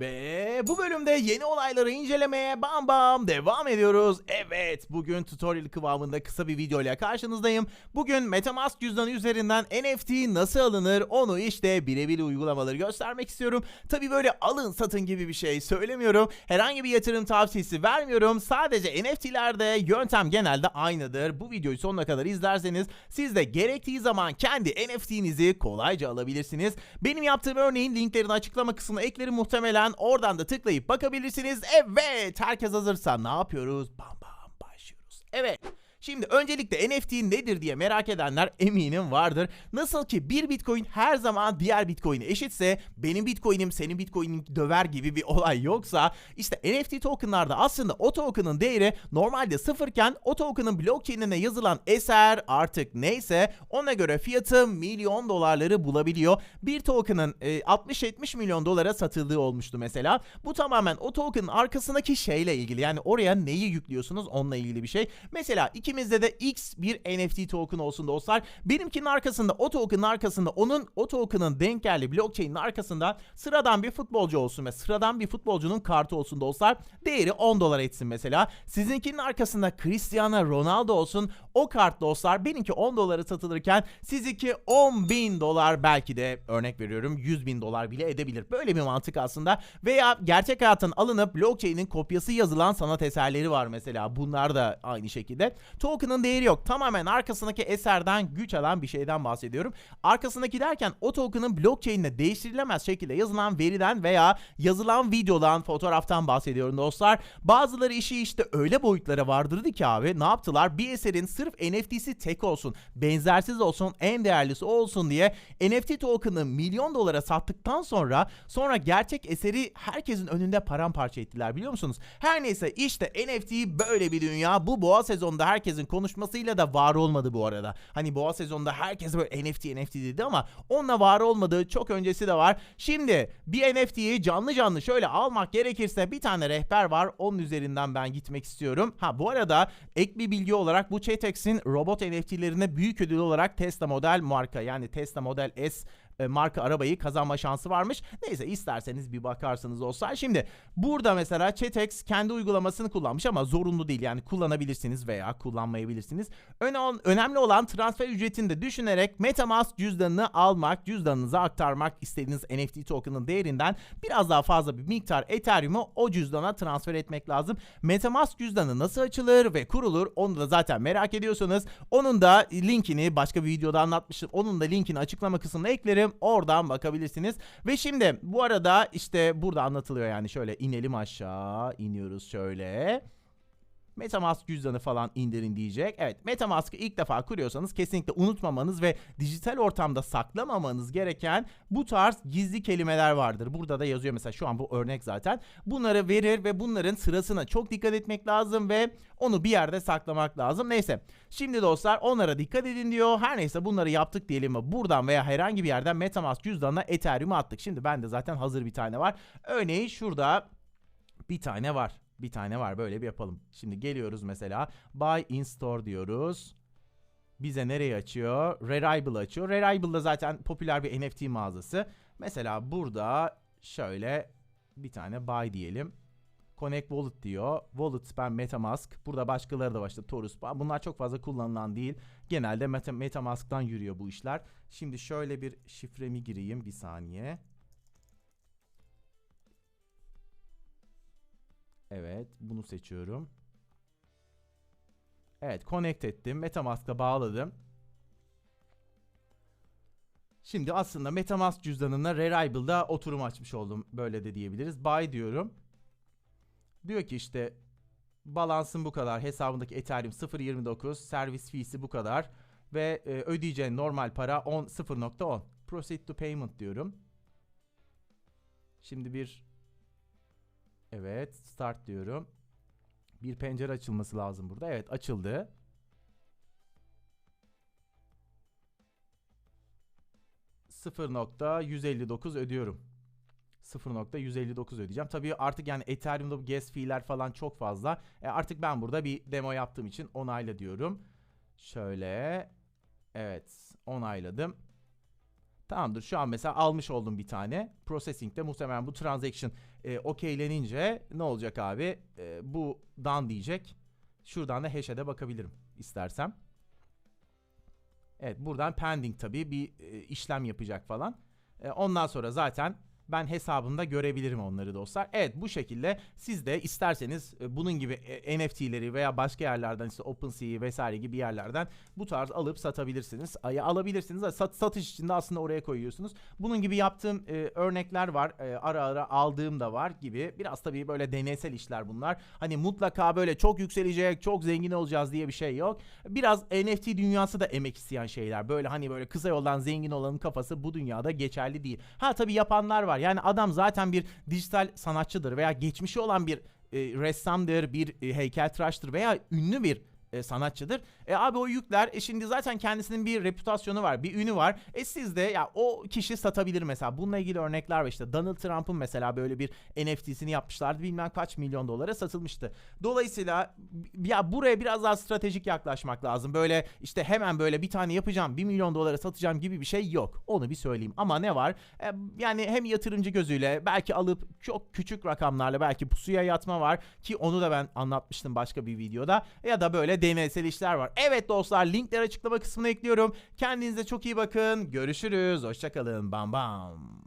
Ve bu bölümde yeni olayları incelemeye bam bam devam ediyoruz. Evet bugün tutorial kıvamında kısa bir video ile karşınızdayım. Bugün Metamask cüzdanı üzerinden NFT nasıl alınır onu işte birebir uygulamaları göstermek istiyorum. Tabi böyle alın satın gibi bir şey söylemiyorum. Herhangi bir yatırım tavsiyesi vermiyorum. Sadece NFT'lerde yöntem genelde aynıdır. Bu videoyu sonuna kadar izlerseniz siz de gerektiği zaman kendi NFT'nizi kolayca alabilirsiniz. Benim yaptığım örneğin linklerini açıklama kısmına eklerim muhtemelen. Oradan da tıklayıp bakabilirsiniz. Evet herkes hazırsa ne yapıyoruz? Bam bam başlıyoruz. Evet. Şimdi öncelikle NFT nedir diye merak edenler eminim vardır. Nasıl ki bir bitcoin her zaman diğer bitcoin'e eşitse benim bitcoin'im senin bitcoin'in döver gibi bir olay yoksa işte NFT tokenlarda aslında o token'ın değeri normalde sıfırken o token'ın blockchain'ine yazılan eser artık neyse ona göre fiyatı milyon dolarları bulabiliyor. Bir token'ın e, 60-70 milyon dolara satıldığı olmuştu mesela. Bu tamamen o token'ın arkasındaki şeyle ilgili. Yani oraya neyi yüklüyorsunuz onunla ilgili bir şey. Mesela ikimizde de X bir NFT token olsun dostlar. Benimkinin arkasında o token'ın arkasında onun o token'ın denk geldiği blockchain'in arkasında sıradan bir futbolcu olsun ve sıradan bir futbolcunun kartı olsun dostlar. Değeri 10 dolar etsin mesela. Sizinkinin arkasında Cristiano Ronaldo olsun. O kart dostlar benimki 10 doları satılırken sizinki 10 bin dolar belki de örnek veriyorum 100 bin dolar bile edebilir. Böyle bir mantık aslında. Veya gerçek hayatın alınıp blockchain'in kopyası yazılan sanat eserleri var mesela. Bunlar da aynı şekilde. Token'ın değeri yok. Tamamen arkasındaki eserden güç alan bir şeyden bahsediyorum. Arkasındaki derken o token'ın blockchain'ine değiştirilemez şekilde yazılan veriden veya yazılan videodan, fotoğraftan bahsediyorum dostlar. Bazıları işi işte öyle boyutlara vardırdı ki abi ne yaptılar? Bir eserin sırf NFT'si tek olsun, benzersiz olsun, en değerlisi olsun diye NFT token'ı milyon dolara sattıktan sonra sonra gerçek eseri herkesin önünde paramparça ettiler biliyor musunuz? Her neyse işte NFT böyle bir dünya. Bu boğa sezonunda herkesin konuşmasıyla da var olmadı bu arada. Hani boğa sezonunda herkes böyle NFT NFT dedi ama onunla var olmadığı çok öncesi de var. Şimdi bir NFT'yi canlı canlı şöyle almak gerekirse bir tane rehber var. Onun üzerinden ben gitmek istiyorum. Ha bu arada ek bir bilgi olarak bu Chatex'in robot NFT'lerine büyük ödül olarak Tesla Model marka yani Tesla Model S e, marka arabayı kazanma şansı varmış. Neyse isterseniz bir bakarsınız olsa. Şimdi burada mesela Chatex kendi uygulamasını kullanmış ama zorunlu değil. Yani kullanabilirsiniz veya kullanmayabilirsiniz. Öne- önemli olan transfer ücretini de düşünerek Metamask cüzdanını almak, cüzdanınıza aktarmak istediğiniz NFT token'ın değerinden biraz daha fazla bir miktar Ethereum'u o cüzdana transfer etmek lazım. Metamask cüzdanı nasıl açılır ve kurulur onu da zaten merak ediyorsanız onun da linkini başka bir videoda anlatmıştım. Onun da linkini açıklama kısmına eklerim. Oradan bakabilirsiniz. Ve şimdi bu arada işte burada anlatılıyor yani şöyle inelim aşağı iniyoruz şöyle. Metamask cüzdanı falan indirin diyecek. Evet Metamask'ı ilk defa kuruyorsanız kesinlikle unutmamanız ve dijital ortamda saklamamanız gereken bu tarz gizli kelimeler vardır. Burada da yazıyor mesela şu an bu örnek zaten. Bunları verir ve bunların sırasına çok dikkat etmek lazım ve onu bir yerde saklamak lazım. Neyse şimdi dostlar onlara dikkat edin diyor. Her neyse bunları yaptık diyelim mi buradan veya herhangi bir yerden Metamask cüzdanına Ethereum'u attık. Şimdi bende zaten hazır bir tane var. Örneğin şurada bir tane var. Bir tane var böyle bir yapalım. Şimdi geliyoruz mesela buy in store diyoruz. Bize nereyi açıyor? Rarible açıyor. Rarible da zaten popüler bir NFT mağazası. Mesela burada şöyle bir tane buy diyelim. Connect Wallet diyor. Wallet ben Metamask. Burada başkaları da işte Torus. Bunlar çok fazla kullanılan değil. Genelde Meta, Metamask'tan yürüyor bu işler. Şimdi şöyle bir şifremi gireyim bir saniye. Evet, bunu seçiyorum. Evet, connect ettim. Metamask'a bağladım. Şimdi aslında Metamask cüzdanına Rarible'da oturum açmış oldum. Böyle de diyebiliriz. Buy diyorum. Diyor ki işte balansın bu kadar. Hesabındaki Ethereum 0.29. Servis fee'si bu kadar. Ve e, ödeyeceğin normal para 10 0.10. Proceed to payment diyorum. Şimdi bir Evet, start diyorum. Bir pencere açılması lazım burada. Evet, açıldı. %0.159 ödüyorum. 0.159 ödeyeceğim. Tabii artık yani Ethereum'da bu gas fee'ler falan çok fazla. E artık ben burada bir demo yaptığım için onayla diyorum. Şöyle. Evet, onayladım. Tamamdır. Şu an mesela almış oldum bir tane. Processing'de muhtemelen bu transaction e, okeylenince ne olacak abi? E, bu done diyecek. Şuradan da hash'e de bakabilirim istersem. Evet buradan pending tabii bir e, işlem yapacak falan. E, ondan sonra zaten ben hesabımda görebilirim onları dostlar. Evet bu şekilde siz de isterseniz e, bunun gibi e, NFT'leri veya başka yerlerden işte OpenSea vesaire gibi yerlerden bu tarz alıp satabilirsiniz. Ay, alabilirsiniz. Sat, satış için de aslında oraya koyuyorsunuz. Bunun gibi yaptığım e, örnekler var. E, ara ara aldığım da var gibi. Biraz tabii böyle deneysel işler bunlar. Hani mutlaka böyle çok yükselecek, çok zengin olacağız diye bir şey yok. Biraz NFT dünyası da emek isteyen şeyler. Böyle hani böyle kısa yoldan zengin olanın kafası bu dünyada geçerli değil. Ha tabii yapanlar var. Yani adam zaten bir dijital sanatçıdır veya geçmişi olan bir e, ressamdır, bir e, heykeltıraştır veya ünlü bir e, sanatçıdır. E abi o yükler e şimdi zaten kendisinin bir reputasyonu var, bir ünü var. E siz de ya o kişi satabilir mesela. Bununla ilgili örnekler var işte. Donald Trump'ın mesela böyle bir NFT'sini yapmışlardı. Bilmem kaç milyon dolara satılmıştı. Dolayısıyla ya buraya biraz daha stratejik yaklaşmak lazım. Böyle işte hemen böyle bir tane yapacağım, bir milyon dolara satacağım gibi bir şey yok. Onu bir söyleyeyim. Ama ne var? E, yani hem yatırımcı gözüyle belki alıp çok küçük rakamlarla belki pusuya yatma var ki onu da ben anlatmıştım başka bir videoda. Ya da böyle deneysel işler var. Evet dostlar linkler açıklama kısmına ekliyorum. Kendinize çok iyi bakın. Görüşürüz. Hoşçakalın. Bam bam.